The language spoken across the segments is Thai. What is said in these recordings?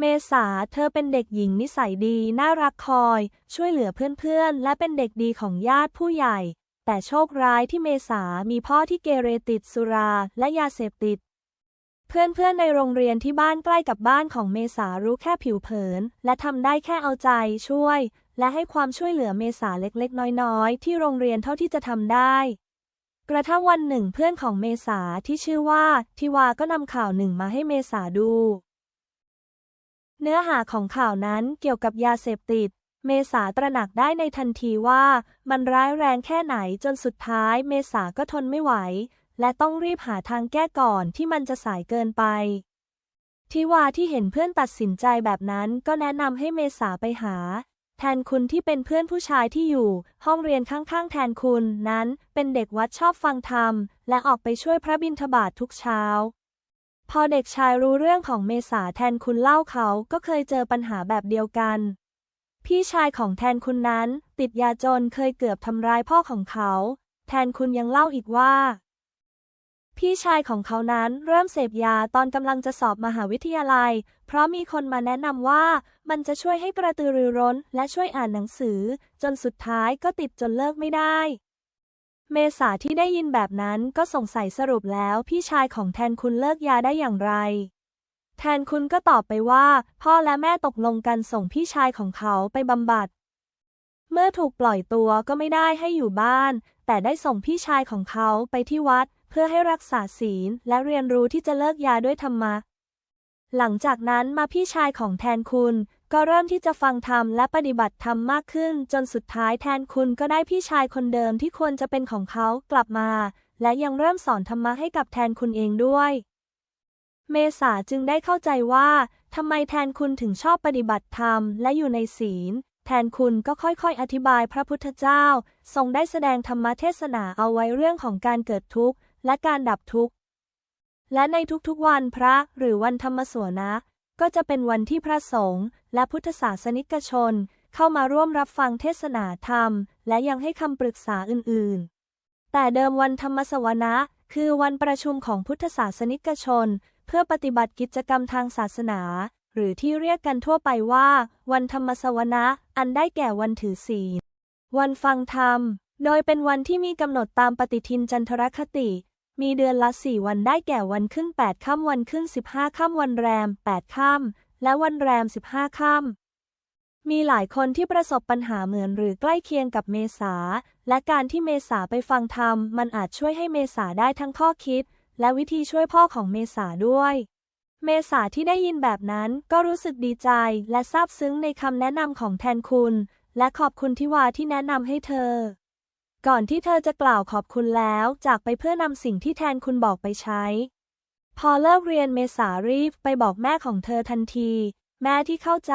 เมษาเธอเป็นเด็กหญิงนิสัยดีน่ารักคอย ช่วยเหลือเพื่อนๆ และเป็นเด็กดีของญาติผู้ใหญ่ แต่โชคร้ายที่เมษามีพ่อที่เกเรติดสุราและยาเสพติด เพื่อนๆในโรงเรียนที่บ้านใกล้กับบ้านของเมษารู้แค่ผิวเผิน และทำได้แค่เอาใจช่วย และให้ความช่วยเหลือเมษาเล็กๆ น้อยๆ ที่โรงเรียนเท่าที่จะทำได้กระทั่งวันหนึ่งเพื่อนของเมษาที่ชื่อว่าทิวาก็นำข่าวหนึ่งมาให้เมษาดู เนื้อหาของข่าวนั้นเกี่ยวกับยาเสพติด เมษาตระหนักได้ในทันทีว่ามันร้ายแรงแค่ไหนจนสุดท้ายเมษาก็ทนไม่ไหว และต้องรีบหาทางแก้ก่อนที่มันจะสายเกินไป ทิวาที่เห็นเพื่อนตัดสินใจแบบนั้นก็แนะนำให้เมษาไปหา แทนคุณที่เป็นเพื่อนผู้ชายที่อยู่ ห้องเรียนข้างๆ แทนคุณนั้นเป็นเด็กวัดชอบฟังธรรม และออกไปช่วยพระบิณฑบาตททุกเช้า พอเด็กชายรู้เรื่องของเมษาแทนคุณเล่าเขาก็เคยเจอปัญหาแบบเดียวกัน พี่ชายของแทนคุณนั้น ติดยาจนเคยเกือบทำร้ายพ่อของเขา แทนคุณยังเล่าอีกว่า พี่ชายของเขานั้นเริ่มเสพยาตอนกำลังจะสอบมหาวิทยาลัย เพราะมีคนมาแนะนำว่ามันจะช่วยให้กระตือรือร้นและช่วยอ่านหนังสือ จนสุดท้ายก็ติดจนเลิกไม่ได้ เมษาที่ได้ยินแบบนั้นก็สงสัยสรุปแล้วพี่ชายของแทนคุณเลิกยาได้อย่างไร แทนคุณก็ตอบไปว่า พ่อและแม่ตกลงกันส่งพี่ชายของเขาไปบำบัด เมื่อถูกปล่อยตัวก็ไม่ได้ให้อยู่บ้าน แต่ได้ส่งพี่ชายของเขาไปที่วัด เพื่อให้รักษาศีลและเรียนรู้ที่จะเลิกยาด้วยธรรมะ หลังจากนั้นมาพี่ชายของแทนคุณ ก็เริ่มที่จะฟังธรรมและปฏิบัติธรรมมากขึ้น จนสุดท้ายแทนคุณก็ได้พี่ชายคนเดิมที่ควรจะเป็นของเขากลับมา และยังเริ่มสอนธรรมะให้กับแทนคุณเองด้วย เมษาจึงได้เข้าใจว่าทำไมแทนคุณถึงชอบปฏิบัติธรรมและอยู่ในศีล แทนคุณก็ค่อยๆ อธิบายพระพุทธเจ้า ทรงได้แสดงธรรมเทศนาเอาไว้เรื่องของการเกิดทุกข์และการดับทุกข์ และในทุกๆวันพระหรือวันธรรมสวนะก็จะเป็นวันที่พระสงฆ์ และพุทธศาสนิกชน เข้ามาร่วมรับฟังเทศนาธรรม และยังให้คำปรึกษาอื่น ๆ แต่เดิมวันธรรมสวนะ คือวันประชุมของพุทธศาสนิกชน เพื่อปฏิบัติกิจกรรมทางศาสนา หรือที่เรียกกันทั่วไปว่า วันธรรมสวนะ อันได้แก่วันถือศีล วันฟังธรรม โดยเป็นวันที่มีกำหนดตามปฏิทินจันทรคติมีเดือนละสี่วันได้แก่วันขึ้นแปดค่ำวันขึ้นสิบห้าค่ำวันแรมแปดค่ำ และวันแรมสิบห้าค่ำ มีหลายคนที่ประสบปัญหาเหมือนหรือใกล้เคียงกับเมษา และการที่เมษาไปฟังธรรม มันอาจช่วยให้เมษาได้ทั้งข้อคิด และวิธีช่วยพ่อของเมษาด้วย เมษาที่ได้ยินแบบนั้นก็รู้สึกดีใจ และซาบซึ้งในคำแนะนำของแทนคุณ และขอบคุณทิวาที่แนะนำให้เธอ ก่อนที่เธอจะกล่าวขอบคุณแล้ว จากไปเพื่อนำสิ่งที่แทนคุณบอกไปใช้ พอเลิกเรียนเมษารีบไปบอกแม่ของเธอทันที แม่ที่เข้าใจ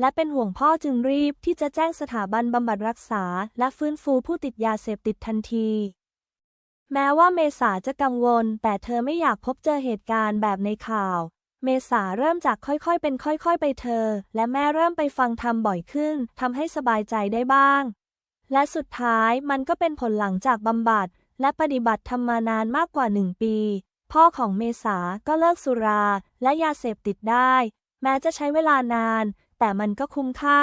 และเป็นห่วงพ่อจึงรีบที่จะแจ้งสถาบันบำบัดรักษา และฟื้นฟูผู้ติดยาเสพติดทันที แม้ว่าเมษาจะกังวล แต่เธอไม่อยากพบเจอเหตุการณ์แบบในข่าว เมษาเริ่มจากค่อยๆ เป็นค่อยๆ ไปเธอ และแม่เริ่มไปฟังธรรมบ่อยขึ้นทำให้สบายใจได้บ้าง และสุดท้ายมันก็เป็นผลหลังจากบำบัดและปฏิบัติธรรมมานานมากกว่าหนึ่งปี พ่อของเมษาก็เลิกสุราและยาเสพติดได้ แม้จะใช้เวลานาน แต่มันก็คุ้มค่า